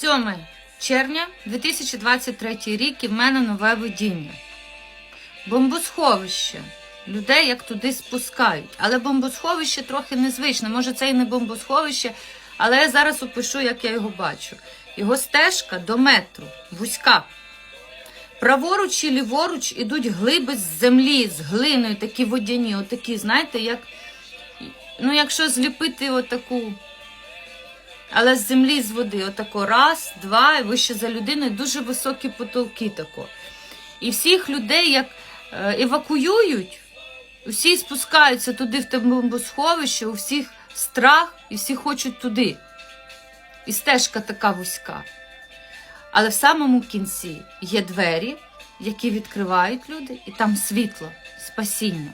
7 червня 2023 рік і в мене нове видіння. Бомбосховище. Людей як туди спускають. Але бомбосховище трохи незвичне. Може, це і не бомбосховище, але я зараз опишу, як я його бачу. Його стежка до метру, вузька. Праворуч і ліворуч ідуть глиби з землі, з глиною, такі водяні, отакі, знаєте, як. Ну, якщо зліпити отаку. Але з землі, з води, отако раз, два, і вище за людиною, дуже високі потолки тако. І всіх людей як е, евакуюють, всі спускаються туди в те бомбосховище, у всіх страх, і всі хочуть туди. І стежка така вузька. Але в самому кінці є двері, які відкривають люди, і там світло, спасіння.